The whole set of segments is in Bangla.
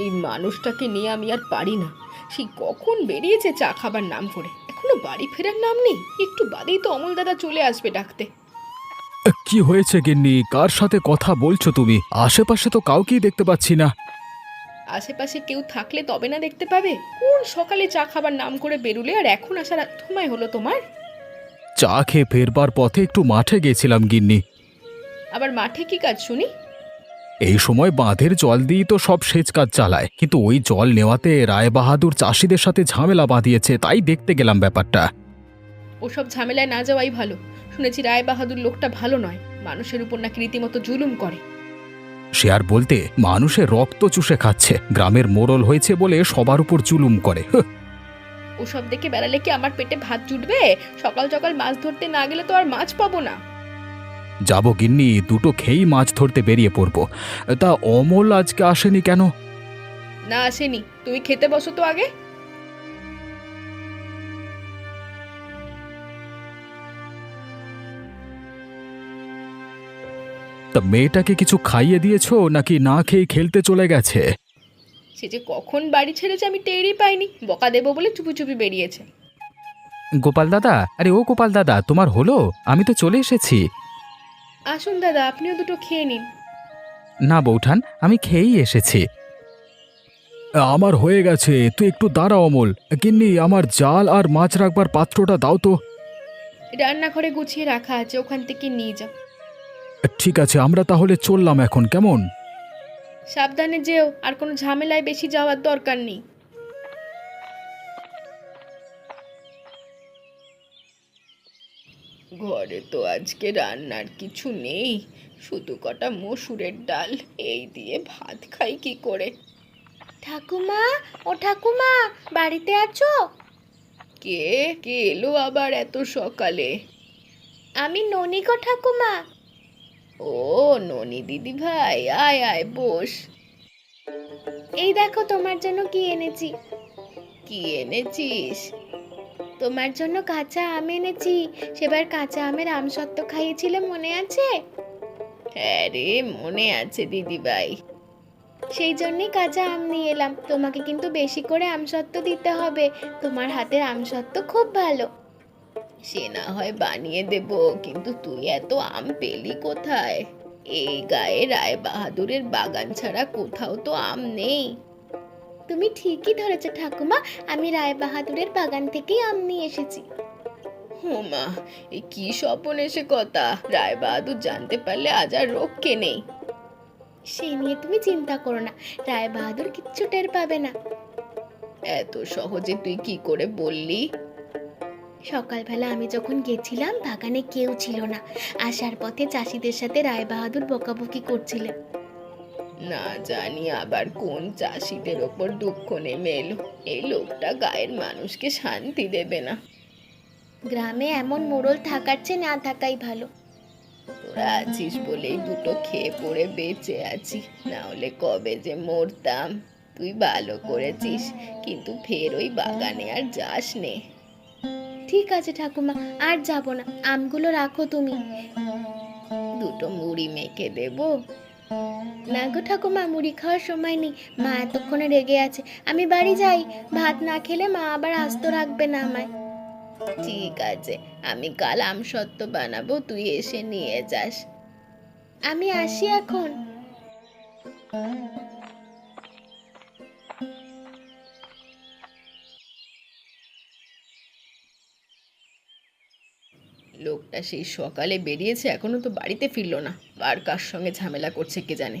এই মানুষটাকে নিয়ে আমি আর পারি না। সেই কখন বেরিয়েছে চা খাবার নাম করে? এখনও বাড়ি ফেরার নাম নেই? একটু বাদেই তো অমল দাদা চলে আসবে ডাকতে। কি হয়েছে গিন্নি? কার সাথে কথা বলছো তুমি? আশেপাশে তো কাউকেই দেখতে পাচ্ছি না। আশেপাশে কেউ থাকলে তবে না দেখতে পাবে? কোন সকালে চা খাবার নাম করে বেরুলে আর এখন আসার সময় হলো তোমার? চা খেয়ে ফেরবার পথে একটু মাঠে গেছিলাম গিন্নি। আবার মাঠে কি কাজ শুনি? এই সময় বাঁধের জল দিয়েই তো সব সেচ কাজ চালায়। কিন্তু ওই জল নেওয়াতে রায়বাহাদুর চাষিদের সাথে ঝামেলা বাঁধিয়েছে তাই দেখতে গেলাম ব্যাপারটা। ওসব ঝামেলায় না যাওয়াই ভালো। শুনেছি রায় বাহাদুর লোকটা ভালো নয়। মানুষের উপর নাকি রীতিমতো জুলুম করে। সে আর বলতে মানুষের রক্ত চুষে খাচ্ছে। গ্রামের মোড়ল হয়েছে বলে সবার উপর জুলুম করে। ওসব দেখে বেড়ালে কি আমার পেটে ভাত জুটবে? সকাল সকাল মাছ ধরতে না গেলে তো আর মাছ পাবো না। যাব গিন্নি দুটো খেয়েই মাছ ধরতে বেরিয়ে পড়ব। তা অমল আজকে আসেনি কেন? না আসেনি। তুমি খেতে বসো তো আগে। তা মেয়েটাকে কিছু খাইয়ে দিয়েছ নাকি না খেয়ে খেলতে চলে গেছে? সে যে কখন বাড়ি ছেড়েছে আমি টেরই পাইনি। বকা দেবো বলে চুপি চুপি বেরিয়েছে। গোপাল দাদা? আরে ও গোপাল দাদা তোমার হলো? আমি তো চলে এসেছি। আসুন দাদা আপনিও দুটো খেয়ে নিন। না বৌঠান আমি খেয়েই এসেছি। আমার হয়ে গেছে তুই একটু দাঁড়া অমল। গিন্নি আমার জাল আর মাছ রাখবার পাত্রটা দাও তো। রান্নাঘরে গুছিয়ে রাখা আছে ওখান থেকে নিয়ে যাও। ঠিক আছে আমরা তাহলে চললাম এখন কেমন? সাবধানে যেও আর কোনো ঝামেলায় বেশি যাওয়ার দরকার নেই। ঘরে তো আজকে রান্নার কিছু নেই। শুধু কটা মসুরের ডাল এই দিয়ে ভাত খাই কি করে? ঠাকুমা ও ঠাকুমা বাড়িতে আছো? কে? কে এলো আবার এত সকালে? আমি ননি গো ঠাকুমা। ও ননি দিদি ভাই আয় আয় বস। এই দেখো তোমার জন্য কি এনেছি। কি এনেছিস? তোমার জন্য কাঁচা আম এনেছি। সেবার কাঁচা আমের আমসত্ত্ব খাইয়েছিলে, মনে আছে? হ্যাঁ রে, মনে আছে দিদি ভাই সেই জন্যই কাঁচা আম নিয়ে এলাম। তোমাকে কিন্তু বেশি করে আমসত্ত্ব দিতে হবে। তোমার হাতের আমসত্ত্ব খুব ভালো। সে না হয় বানিয়ে দেব, কিন্তু তুই এত আম পেলি কোথায়? এই গায়ে রায় বাহাদুরের বাগান ছাড়া কোথাও তো আম নেই। তুমি ঠিকই ধরেছো ঠাকুমা আমি রায় বাহাদুরের বাগান থেকেই আম নিয়ে এসেছি। হুমা এই কি স্বপন এসে কথা? রায় বাহাদুর জানতে পারলে আজ আর রক্ষে নেই। সে নিয়ে তুমি চিন্তা করো না রায় বাহাদুর কিচ্ছু টের পাবে না। এত সহজে তুই কি করে বললি? সকালবেলা আমি যখন গেছিলাম বাগানে কেউ ছিল না। আসার পথে চাষিদের সাথে রায় বাহাদুর বকাবকি করছিলেন। না জানি আবার কোন চাষিদের ওপর দুঃখ নেমে এলো। এই লোকটা গায়ের মানুষকে শান্তি দেবে না। গ্রামে এমন মোড়ল থাকার চেয়ে না থাকাই ভালো। তোরা আছিস বলেই দুটো খেয়ে পড়ে বেঁচে আছি। না হলে কবে যে মরতাম। তুই ভালো করেছিস কিন্তু ফের ওই বাগানে আর যাস নে। ঠিক আছে ঠাকুমা আর যাব না। আমগুলো রাখো তুমি। দুটো মুড়ি মেখে দেবো। না গো ঠাকুমা, মুড়ি খাওয়ার সময় নেই। মা এতক্ষণে রেগে আছে। আমি বাড়ি যাই। ভাত না খেলে মা আবার আস্ত রাখবে না আমায়। ঠিক আছে, আমি কাল আমসত্ত্ব বানাবো, তুই এসে নিয়ে যাস। আমি আসি এখন। লোকটা সেই সকালে বেরিয়েছে এখনও তো বাড়িতে ফিরলো না। আর কার সঙ্গে ঝামেলা করছে কে জানে।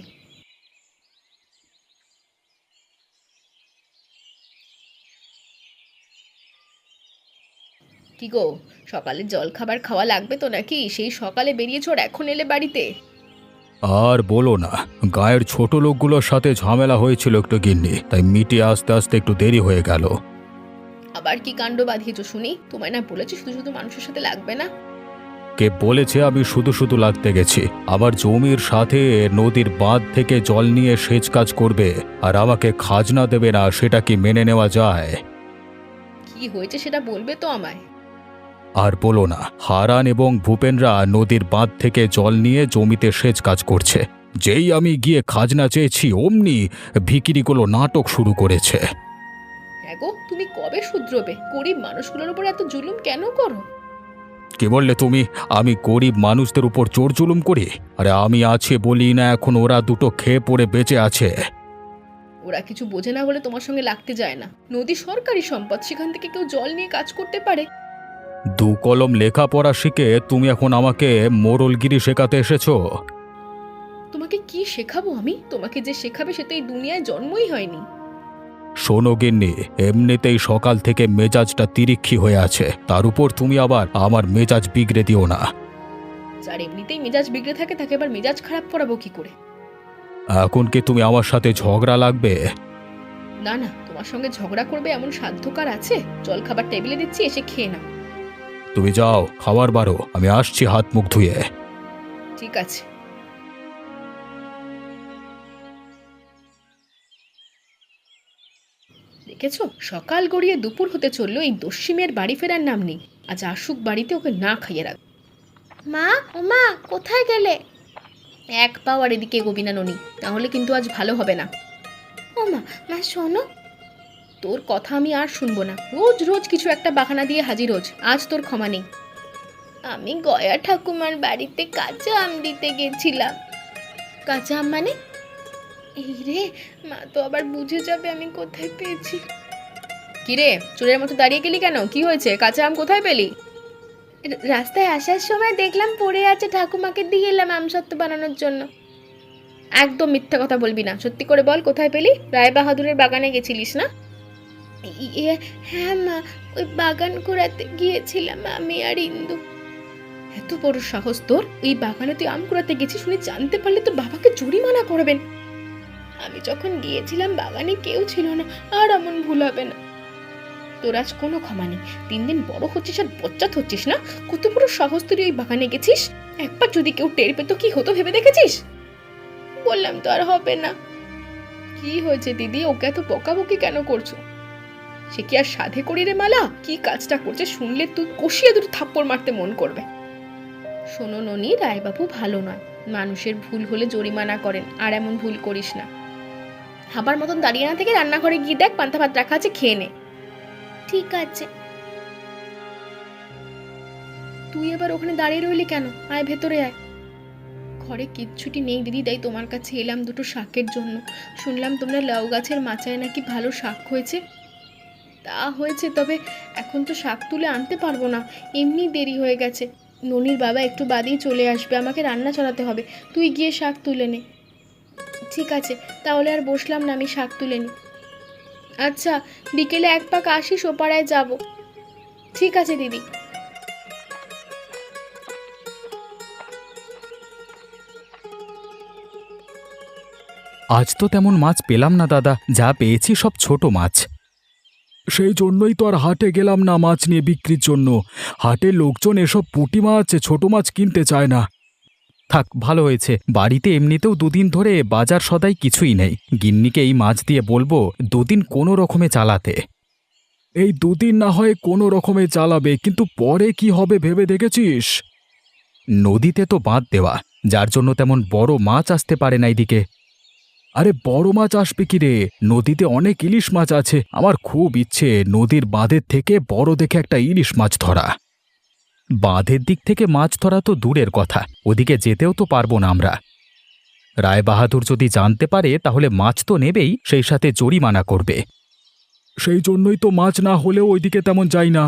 কি গো সকালে জল খাবার খাওয়া লাগবে তো নাকি? সেই সকালে বেরিয়েছ আর এখন এলে বাড়িতে? আর বলো না গায়ের ছোট লোকগুলোর সাথে ঝামেলা হয়েছিল একটু গিন্নি তাই মিটিয়ে আসতে আসতে একটু দেরি হয়ে গেল। আবার কি কাণ্ড বাঁধিয়েছো শুনি? তোমায় না বলেছি শুধু শুধু মানুষের সাথে লাগবে না। কে বলেছে আমি শুধু শুধু লাগতে গেছি। আমার জমির সাথে নদীর বাঁধ থেকে জল নিয়ে সেচ কাজ করবে। আর আমাকে খাজনা দেবে না সেটা কি মেনে নেওয়া যায়? কি হয়েছে সেটা বলবে তো আমায়। আর বলো না হারান এবং ভূপেনরা নদীর বাঁধ থেকে জল নিয়ে জমিতে সেচ কাজ করছে। যেই আমি গিয়ে খাজনা চেয়েছি অমনি ভিকিরিগুলো নাটক শুরু করেছে। হ্যাঁ গো তুমি কবে শুধরবে? গরিব মানুষগুলোর উপর এত জুলুম কেন করো? কি বললে তুমি? আমি গরিব মানুষদের উপর চোর জুলুম করি। আরে আমি আছে বলি না এখন ওরা দুটো খেয়ে পড়ে বেঁচে আছে। ওরা কিছু বোঝে না বলে তোমার সঙ্গে লাগতে যায় না। নদী সরকারি সম্পদ সেখান থেকে কেউ জল নিয়ে কাজ করতে পারে। দু কলম লেখাপড়া শিখে তুমি এখন আমাকে মোরলগিরি শেখাতে এসেছ? তোমাকে কি শেখাবো আমি? তোমাকে যে শেখাবে সে তো এই দুনিয়ায় জন্মই হয়নি। শোনো গিন্নি এমনিতেই সকাল থেকে মেজাজটা তিরিক্ষি হয়ে আছে। তার উপর তুমি আবার আমার মেজাজ বিগড়ে দিও না। যার এমনিতেই মেজাজ বিগড়ে থাকে তাকে আবার মেজাজ খারাপ করাবো কি করে? এখন কি তুমি আমার সাথে ঝগড়া লাগবে? না না তোমার সঙ্গে ঝগড়া করবে এমন সাধ্যকার আছে? জল খাবার টেবিলে দিচ্ছি এসে খেয়ে নাও। তুমি যাও খাবার বারো আমি আসছি হাত মুখ ধুয়ে। ঠিক আছে। দেখেছ? সকাল গড়িয়ে দুপুর হতে চলল এই দস্যিমের বাড়ি ফেরার নাম নেই। আজ আসুক বাড়িতে ওকে না খাইয়ে রাখ মা ও মা কোথায় গেলে? এক পাও আর এদিকে গোবিনা ননি তাহলে কিন্তু আজ ভালো হবে না। ও মা মা শোনো। তোর কথা আমি আর শুনব না। রোজ রোজ কিছু একটা বাহানা দিয়ে হাজির রোজ আজ তোর ক্ষমা নেই। আমি গয়া ঠাকুমার বাড়িতে কাঁচা আম দিতে গেছিলাম। কাঁচা আম মানে? এই রে মা তো আবার বুঝে যাবে আমি কোথায় পেয়েছি। কিরে চোরের মতো দাঁড়িয়ে গেলি কেন? কি হয়েছে? কাঁচা আম কোথায় পেলি? রাস্তায় আসার সময় দেখলাম পড়ে আছে ঠাকুমাকে দিয়ে এলাম আম আমসত্ত্ব বানানোর জন্য। একদম মিথ্যা কথা বলবি না। সত্যি করে বল কোথায় পেলি? রায় বাহাদুরের বাগানে গেছিলিস না? হ্যাঁ মা ওই বাগান কুড়াতে গিয়েছিলাম আমি আর ইন্দু। এত বড় সাহস তোর? এই বাগানে তুই আম কুড়াতে গেছিস শুনে জানতে পারলে তোর বাবাকে জরিমানা করবেন। আমি যখন গিয়েছিলাম, বাগানে কেউ ছিল না, আর এমন ভুল হবে না। তোর আজ কোনো ক্ষমা নেই। দিন দিন বড় হচ্ছিস আর বচ্চাত হচ্ছিস না? কত বড় সাহস তুই ওই বাগানে গেছিস? একবার যদি কেউ টের পেতো, কি হতো ভেবে দেখেছিস? বললাম তো আর হবে না। কি হয়েছে দিদি? ওকে এত বকাবকি কেন করছ? সে কি আর সাধে করি রে মালা? কি কাজটা করছে? শুনলে তুই কষিয়ে দুটো থাপ্পড় মারতে মন করবে। শোনো ননি, রায়বাবু ভালো নয়। মানুষের ভুল হলে জরিমানা করেন, আর এমন ভুল করিস না। খাবার মতন দাঁড়িয়ে না থেকে রান্নাঘরে গিয়ে দেখ পান্তা ভাত রাখা আছে খেয়ে নে। ঠিক আছে। তুই এবার ওখানে দাঁড়িয়ে রইলি কেন? আয় ভেতরে আয়। ঘরে কিচ্ছুটি নেই দিদি। তাই তোমার কাছে এলাম দুটো শাকের জন্য। শুনলাম তোমরা লাউ গাছের মাচায় নাকি ভালো শাক হয়েছে। তা হয়েছে তবে এখন তো শাক তুলে আনতে পারব না। এমনি দেরি হয়ে গেছে। ননির বাবা একটু বাদেই চলে আসবে। আমাকে রান্না চড়াতে হবে। তুই গিয়ে শাক তুলে নে। ঠিক আছে তাহলে আর বসলাম না আমি শাক তুলে নি আচ্ছা বিকেলে এক পাক আসিস ওপাড়ায় যাব। ঠিক আছে দিদি। আজ তো তেমন মাছ পেলাম না দাদা। যা পেয়েছি সব ছোট মাছ। সেই জন্যই তো আর হাটে গেলাম না মাছ নিয়ে বিক্রির জন্য। হাটে লোকজন এসব পুঁটি মাছ ছোট মাছ কিনতে চায় না। থাক, ভালো হয়েছে। বাড়িতে এমনিতেও দুদিন ধরে বাজার সদাই কিছুই নেই। গিন্নিকে এই মাছ দিয়ে বলব, দুদিন কোনো রকমে চালাতে। এই দুদিন না হয় কোনো রকমে চালাবে, কিন্তু পরে কি হবে ভেবে দেখেছিস? নদীতে তো বাঁধ দেওয়া, যার জন্য তেমন বড় মাছ আসতে পারে না এদিকে। আরে বড় মাছ আসবে কি রে? নদীতে অনেক ইলিশ মাছ আছে। আমার খুব ইচ্ছে নদীর বাঁধের থেকে বড় দেখে একটা ইলিশ মাছ ধরা। বাঁধের দিক থেকে মাছ ধরা তো দূরের কথা ওদিকে যেতেও তো পারব না আমরা। রায় বাহাদুর যদি জানতে পারে তাহলে মাছ তো নেবেই সেই সাথে জরিমানা করবে। সেই জন্যই তো মাছ না হলেও ওইদিকে তেমন যাই না।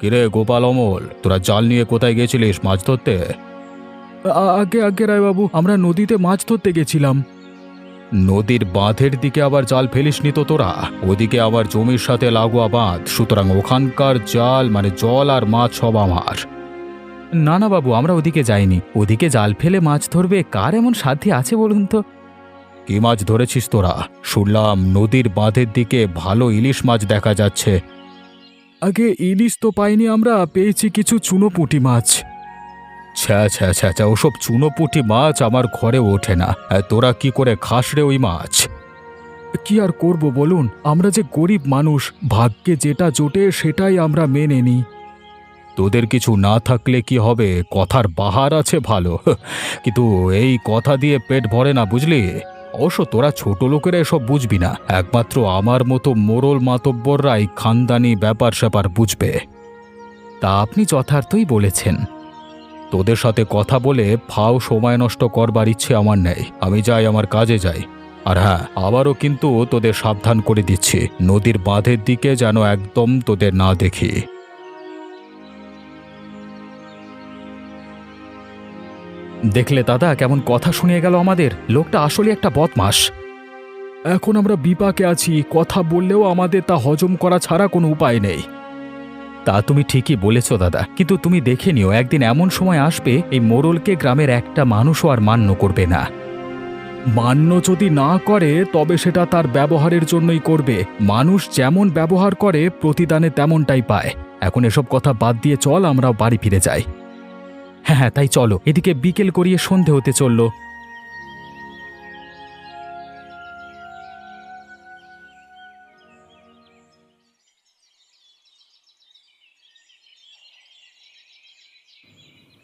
কিরে গোপাল অমল তোরা জাল নিয়ে কোথায় গেছিলিস মাছ ধরতে? আগে আগে রায়বাবু আমরা নদীতে মাছ ধরতে গেছিলাম। নদীর বাঁধের দিকে আবার জাল ফেলিসনি তো তোরা? ওদিকে আবার জমির সাথে লাগোয়া বাঁধ। সুতরাং ওখানকার জাল মানে জল আর মাছ সব আমার। না না বাবু, আমরা ওদিকে যাইনি। ওদিকে জাল ফেলে মাছ ধরবে কার এমন সাধ্যে আছে বলুন তো? কি মাছ ধরেছিস তোরা? শুনলাম নদীর বাঁধের দিকে ভালো ইলিশ মাছ দেখা যাচ্ছে। আগে ইলিশ তো পাইনি আমরা, পেয়েছি কিছু চুনোপুঁটি মাছ। ছ্যা ছ্যা ছ্যা ছ্যা ওসব চুনোপুঁটি মাছ আমার ঘরে ওঠে না। তোরা কি করে খাস রে ওই মাছ? কি আর করব বলুন? আমরা যে গরিব মানুষ, ভাগ্যে যেটা জোটে সেটাই আমরা মেনে নিই। তোদের কিছু না থাকলে কি হবে? কথার বাহার আছে ভালো। কিন্তু এই কথা দিয়ে পেট ভরে না বুঝলি? অবশ্য তোরা ছোট লোকেরা এসব বুঝবি না। একমাত্র আমার মতো মোরল মাতব্বররাই খানদানি ব্যাপার স্যাপার বুঝবে। তা আপনি যথার্থই বলেছেন। তোদের সাথে কথা বলে ফাও সময় নষ্ট করবার ইচ্ছে আমার নেই। আমি যাই, আমার কাজে যাই। আর হ্যাঁ আবারও কিন্তু তোদের সাবধান করে দিচ্ছি। নদীর বাঁধের দিকে যেন একদম তোদের না দেখি। দেখলে দাদা, কেমন কথা শুনিয়ে গেল আমাদের। লোকটা আসলে একটা বদমাস। এখন আমরা বিপাকে আছি, কথা বললেও আমাদের তা হজম করা ছাড়া কোনো উপায় নেই। তা তুমি ঠিকই বলেছ, দাদা। কিন্তু তুমি দেখে নিও, একদিন এমন সময় আসবে, এই মোড়লকে গ্রামের একটা মানুষও আর মান্য করবে না। মান্য যদি না করে, তবে সেটা তার ব্যবহারের জন্যই করবে। মানুষ যেমন ব্যবহার করে, প্রতিদানে তেমনটাই পায়। এখন এসব কথা বাদ দিয়ে চল, আমরাও বাড়ি ফিরে যাই। হ্যাঁ হ্যাঁ তাই চলো। এদিকে বিকেল করিয়ে সন্ধে হতে চলল।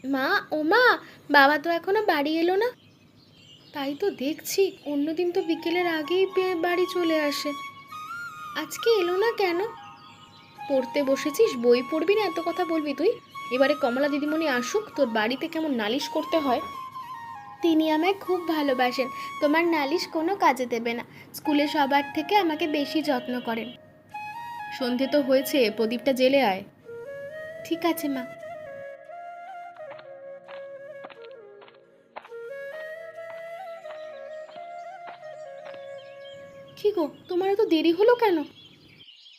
মা, ও মা, বাবা তো এখনও বাড়ি এলো না। তাই তো দেখছি, অন্যদিন তো বিকেলের আগেই বাড়ি চলে আসে। আজকে এলো না কেন? পড়তে বসেছিস, বই পড়বি না, এত কথা বলবি তুই? এবারে কমলা দিদিমণি আসুক, তোর বাড়িতে কেমন নালিশ করতে হয়। তিনি আমায় খুব ভালোবাসেন, তোমার নালিশ কোনো কাজে দেবে না। স্কুলে সবার থেকে আমাকে বেশি যত্ন করেন। সন্ধে তো হয়েছে, প্রদীপটা জেলে আয়। ঠিক আছে মা। কি গো? তোমার এত দেরি হলো কেন?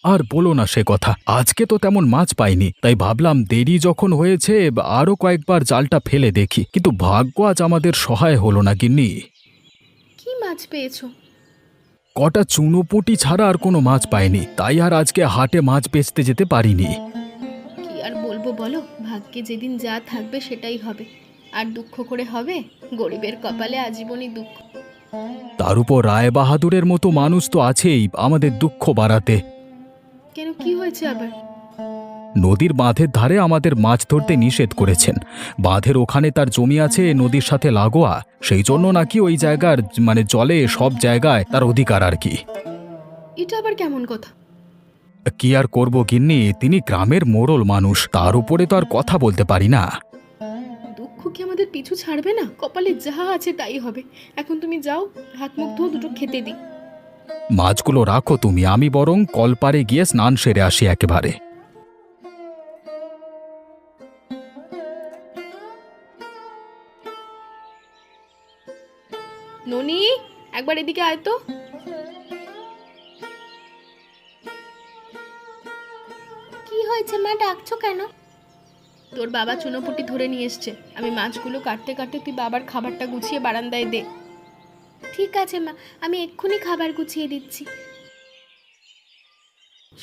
আর বলো না সে কথা। আজকে তো তেমন মাছ পাইনি। তাই ভাবলাম দেরি যখন হয়েছে আরও কয়েকবার জালটা ফেলে দেখি। কিন্তু ভাগ্য আজ আমাদের সহায় হলো না গিন্নি। কি মাছ পেয়েছ? কটা চুনোপুটি ছাড়া আর কোনো মাছ পাইনি। তাই আর আজকে হাটে মাছ বেচতে যেতে পারিনি। কি আর বলব বলো? ভাগ্যে যেদিন যা থাকবে সেটাই হবে। আর দুঃখ করে হবে? গরিবের কপালে আজীবনই দুঃখ। তার উপর রায় বাহাদুরের মতো মানুষ তো আছেই আমাদের দুঃখ বাড়াতে। কেন কি হয়েছে আবার? নদীর বাঁধের ধারে আমাদের মাছ ধরতে নিষেধ করেছেন। বাঁধের ওখানে তার জমি আছে নদীর সাথে লাগোয়া। সেই জন্য নাকি ওই জায়গার মানে জলে সব জায়গায় তার অধিকার আর কি। এটা আবার কেমন কথা? কি আর করব গিন্নি তিনি গ্রামের মোড়ল মানুষ তার উপরে তো আর কথা বলতে পারি না। দুঃখ কি আমাদের পিছু ছাড়বে না? কপালে যাহা আছে তাই হবে। এখন তুমি যাও হাত মুখ ধো দুটো খেতে দিই। মাছগুলো রাখো তুমি আমি বরং কলপারে গিয়ে স্নান সেরে আসি একেবারে। ননি একবার এদিকে আয় তো। কি হয়েছে মা ডাকছো কেন? তোর বাবা চুনোপুটি ধরে নিয়ে এসছে। আমি মাছগুলো কাটতে কাটতে তুই বাবার খাবারটা গুছিয়ে বারান্দায় দে। ঠিক আছে মা আমি এক্ষুনি খাবার গুছিয়ে দিচ্ছি।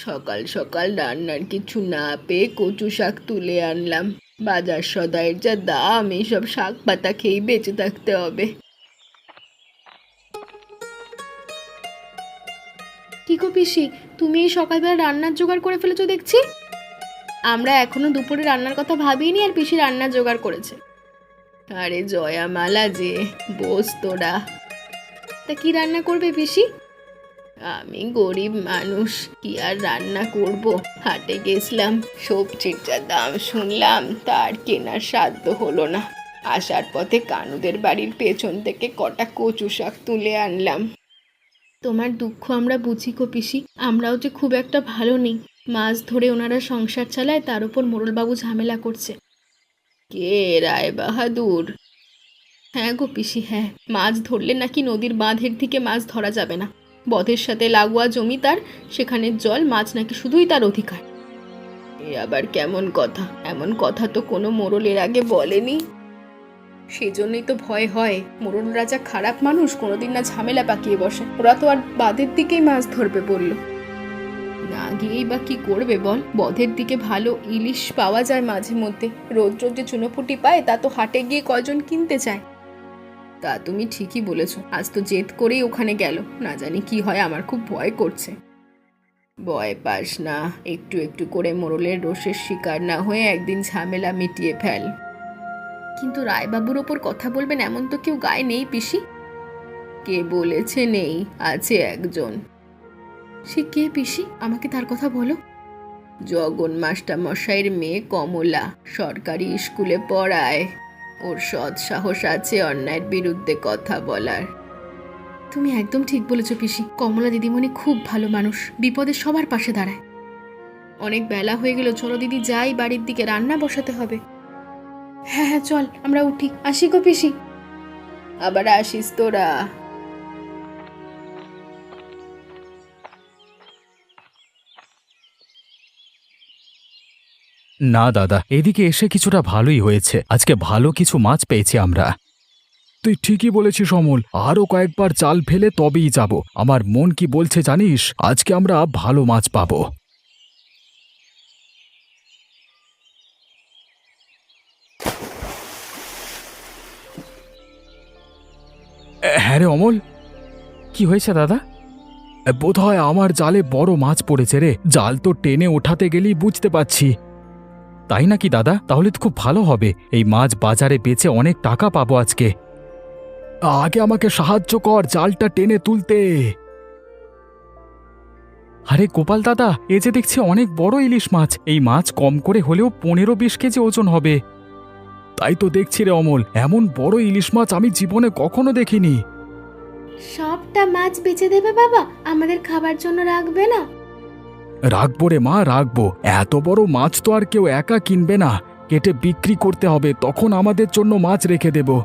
সকাল সকাল রান্নার কিছু না পেয়ে কচু শাক তুলে আনলাম। বাজার সদাইয়ের যা দাম এইসব শাক পাতা খেয়েই বেঁচে থাকতে হবে। কি গো পিসি তুমি এই সকালবেলা রান্নার জোগাড় করে ফেলেছো দেখছি? আমরা এখনও দুপুরে রান্নার কথা ভাবিনি আর পিসি রান্না জোগাড় করেছে। আরে জয়া মালা যে বস তোরা। তা কি রান্না করবে পিসি? আমি গরিব মানুষ, কি আর রান্না করব? হাটে গেছিলাম, সবজির যা দাম শুনলাম, তার কেনার সাধ্য হলো না। আসার পথে কানুদের বাড়ির পেছন থেকে কটা কচু শাক তুলে আনলাম। তোমার দুঃখ আমরা বুঝি কো পিসি, আমরাও যে খুব একটা ভালো নেই। মাছ ধরে ওনারা সংসার চালায়, তার উপর মোড়লবাবু ঝামেলা করছে। কে রায় বাহাদুর? হ্যাঁ গো পিসি হ্যাঁ। মাছ ধরলে নাকি নদীর বাঁধের দিকে মাছ ধরা যাবে না। বধের সাথে লাগোয়া জমি তার সেখানের জল, মাছ নাকি শুধুই তার অধিকার। এ আবার কেমন কথা? এমন কথা তো কোনো মোড়ল এর আগে বলেনি। সেজন্যই তো ভয় হয়। মোড়ল রাজা খারাপ মানুষ, কোনোদিন না ঝামেলা পাকিয়ে বসে। ওরা তো আর বাঁধের দিকেই মাছ ধরবে বলল। না গিয়েই বা কি করবে বল? বধের দিকে ভালো ইলিশ পাওয়া যায় মাঝে মধ্যে। রোজ রোজ যে চুনোপুটি পায়, তা তো হাটে গিয়ে কজন কিনতে চায়? তা তুমি ঠিকই বলেছ। আজ তো জেদ করেই ওখানে গেল। না জানি কি হয়, আমার খুব ভয় করছে। ভয় পাস না। একটু একটু করে মোড়লের রোষের শিকার না হয়ে একদিন ঝামেলা মিটিয়ে ফেল। কিন্তু রায়বাবুর ওপর কথা বলবেন এমন তো কেউ গায়ে নেই পিসি? কে বলেছে নেই, আছে একজন। সে কে পিসি? আমাকে তার কথা বলো। জগন মাস্টার মশাইয়ের মেয়ে কমলা সরকারি স্কুলে পড়ায়। ওর সৎ সাহস আছে অন্যায়ের বিরুদ্ধে কথা বলার। তুমি একদম ঠিক বলেছ পিসি। কমলা দিদিমণি খুব ভালো মানুষ বিপদে সবার পাশে দাঁড়ায়। অনেক বেলা হয়ে গেল চলো দিদি যাই বাড়ির দিকে রান্না বসাতে হবে। হ্যাঁ হ্যাঁ চল আমরা উঠি। আসি গো পিসি। আবার আসিস তোরা। না, দাদা, এদিকে এসে কিছুটা ভালোই হয়েছে। আজকে ভালো কিছু মাছ পেয়েছি আমরা। তুই ঠিকই বলেছিস, অমল। আরও কয়েকবার জাল ফেলে তবেই যাব। আমার মন কি বলছে জানিস? আজকে আমরা ভালো মাছ পাবো। হ্যাঁ রে, অমল। কি হয়েছে, দাদা? বোধ হয় আমার জালে বড় মাছ পড়েছে রে। জাল তো টেনে ওঠাতে গেলেই বুঝতে পারছি। তাই নাকি, দাদা? তাহলে তো খুব ভালো হবে। এই মাছ বাজারে বেচে অনেক টাকা পাবো আজকে। আগে আমাকে সাহায্য কর, জালটা টেনে তুলতে। আরে গোপাল দাদা, এ যে দেখছি অনেক বড় ইলিশ মাছ। এই মাছ কম করে হলেও পনেরো বিশ কেজি ওজন হবে। তাই তো দেখছি রে অমল, এমন বড় ইলিশ মাছ আমি জীবনে কখনো দেখিনি। সবটা মাছ বেচে দেবে বাবা, আমাদের খাবার জন্য রাখবে না। রাখব রে মা, রাখব। এত বড় মাছ তো আর কেউ একা কিনবে না। কেটে বিক্রি করতে হবে, তখন আমাদের জন্য মাছ রেখে দেব।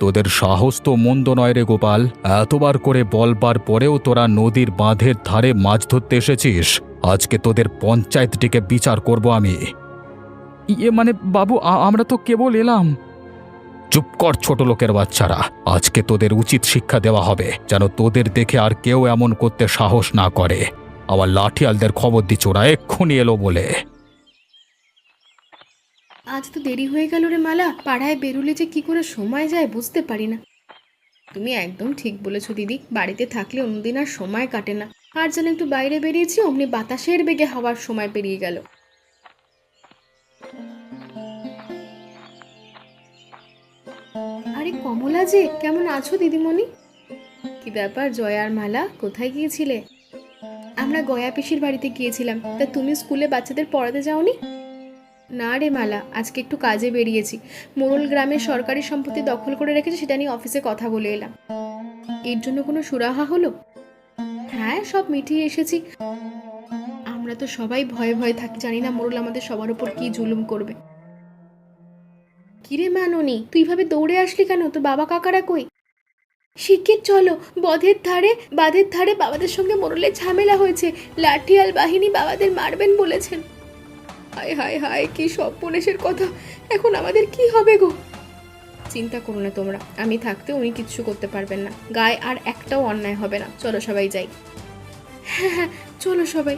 তোদের সাহস তো মন্দ নয় রে গোপাল। এতবার করে বলবার পরেও তোরা নদীর বাঁধের ধারে মাছ ধরতে এসেছিস। আজকে তোদের পঞ্চায়েতটিকে বিচার করব আমি। ইয়ে মানে বাবু আমরা তো কেবল এলাম। চুপ কর ছোট লোকের বাচ্চারা। আজকে তোদের উচিত শিক্ষা দেওয়া হবে, যেন তোদের দেখে আর কেউ এমন করতে সাহস না করে। আবার লাঠিয়ালদের খবর দিচ্ছ ওরা এক্ষুনি এলো বলে। আজ তো দেরি হয়ে গেল রে মালা, পাড়ায় বেরুলে যে কি করে সময় যায় বুঝতে পারি না। তুমি একদম ঠিক বলেছ দিদি, বাড়িতে থাকলে অন্যদিন আর সময় কাটে না। আর যেন একটু বাইরে বেরিয়েছি, অমনি বাতাসের বেগে হাওয়ার সময় পেরিয়ে গেল। আরে কমলা যে, কেমন আছো দিদিমণি? কি ব্যাপার জয় আর মালা, কোথায় গিয়েছিলে? আমরা গয়া পিসির বাড়িতে গিয়েছিলাম, তা তুমি স্কুলে বাচ্চাদের পড়াতে যাওনি? না রে মালা, আজকে একটু কাজে বেরিয়েছি। মোরল গ্রামের সরকারি সম্পত্তি দখল করে রেখেছে, সেটা নিয়ে অফিসে কথা বলে এলাম। এর জন্য কোনো সুরাহা হলো? হ্যাঁ সব মিটিয়ে এসেছি। আমরা তো সবাই ভয়ে ভয়ে থাকি, জানি না মোরল আমাদের সবার উপর কি জুলুম করবে। কিরে মাননি, তুই ভাবে দৌড়ে আসলি কেন? তোর বাবা কাকারা কই? শিগগির চলো, বধের ধারে, বাঁধের ধারে বাবাদের সঙ্গে মোড়লের ঝামেলা হয়েছে। লাঠিয়াল বাহিনী বাবাদের মারবেন বলেছেন। হায় হায় হায়, কি সব পুলিশের কথা। এখন আমাদের কি হবে গো? চিন্তা করো না তোমরা, আমি থাকতে উনি কিচ্ছু করতে পারবেন না। গায়ে আর একটাও অন্যায় হবে না। চলো সবাই যাই। হ্যাঁ হ্যাঁ চলো সবাই।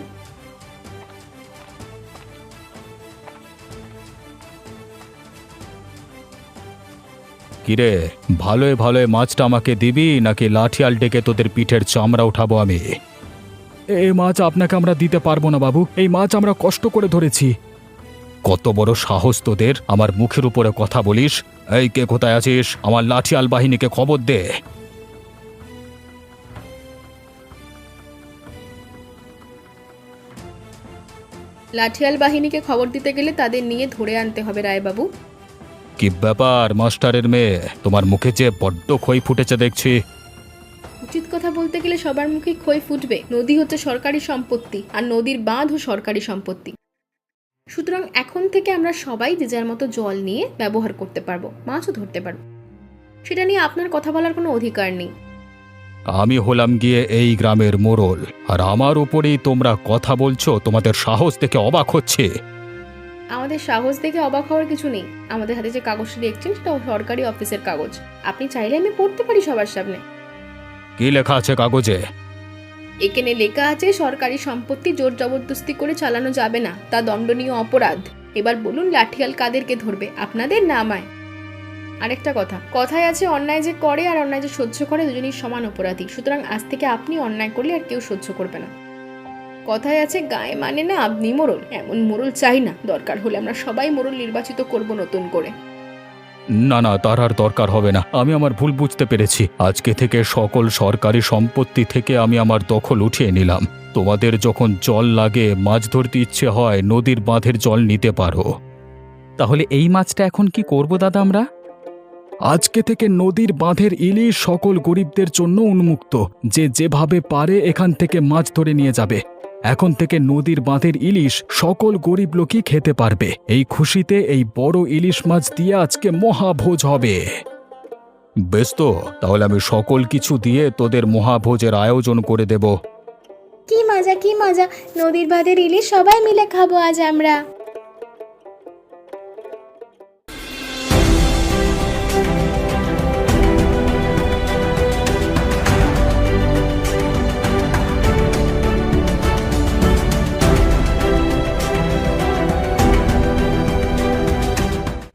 কিরে ভালোয় ভালোয় মাছটা আমাকে দিবি নাকি লাঠিয়াল ডেকে তোদের পিঠের চামড়া উঠাবো আমি? এই মাছ আপনাকে আমরা দিতে পারব না বাবু এই মাছ আমরা কষ্ট করে ধরেছি। কত বড় সাহস তোদের আমার মুখের উপরে কথা বলিস? এই কে কোথায় আছিস? আমার লাঠিয়াল বাহিনীকে খবর দে। লাঠিয়াল বাহিনীকে খবর দিতে গেলে তাদের নিয়ে ধরে আনতে হবে রায়বাবু। কি ব্যাপার মাস্টারের মেয়ে? তোমার মুখে যে বড্ড খই ফুটেছে দেখছি। উচিত কথা বলতে গেলে সবার মুখে ক্ষয় ফুটবে। নদী হচ্ছে সরকারি সম্পত্তি আর নদীর বাঁধও সরকারি সম্পত্তি। সুতরাং এখন থেকে আমরা সবাই যে যার মতো জল নিয়ে ব্যবহার করতে পারব মাছও ধরতে পারব। সেটা নিয়ে আপনার কথা বলার কোনো অধিকার নেই। আমি হলাম গিয়ে এই গ্রামের মোড়ল আর আমার উপরেই তোমরা কথা বলছো তোমাদের সাহস দেখে অবাক হচ্ছে। আমাদের সাহস দেখে অবাক হওয়ার কিছু নেই। আমাদের হাতে যে কাগজটি দেখছেন সেটা সরকারি অফিসের কাগজ। আপনি চাইলে আমি পড়তে পারি সবার সামনে। কি লেখা আছে কাগজে? এখানে লেখা আছে সরকারি সম্পত্তি জোর জবরদস্তি করে চালানো যাবে না তা দণ্ডনীয় অপরাধ। এবার বলুন লাঠিয়াল কাদেরকে ধরবে? আপনাদের না আমায়। আরেকটা কথা কথায় আছে অন্যায় যে করে আর অন্যায় যে সহ্য করে দুজনই সমান অপরাধী। সুতরাং আজ থেকে আপনি অন্যায় করলে আর কেউ সহ্য করবে না। কথায় আছে গায়ে মানে না আপনি মোড়ল এমন মোড়ল চাই না। দরকার হলে আমরা সবাই মোড়ল নির্বাচিত করব নতুন করে। না না তার আর দরকার হবে না। আমি আমার ভুল বুঝতে পেরেছি। আজকে থেকে সকল সরকারি সম্পত্তি থেকে আমি আমার দখল উঠিয়ে নিলাম। তোমাদের যখন জল লাগে মাছ ধরতে ইচ্ছে হয় নদীর বাঁধের জল নিতে পারো। তাহলে এই মাছটা এখন কি করব দাদা আমরা? আজকে থেকে নদীর বাঁধের ইলিশ সকল গরিবদের জন্য উন্মুক্ত। যে যেভাবে পারে এখান থেকে মাছ ধরে নিয়ে যাবে। এখন থেকে নদীর বাঁধের ইলিশ সকল গরিব লোকই খেতে পারবে। এই খুশিতে এই বড় ইলিশ মাছ দিয়ে আজকে মহাভোজ হবে। বেশ তো, তাহলে আমি সকল কিছু দিয়ে তোদের মহাভোজের আয়োজন করে দেব। কি মজা কি মজা। নদীর বাঁধের ইলিশ সবাই মিলে খাব আজ আমরা।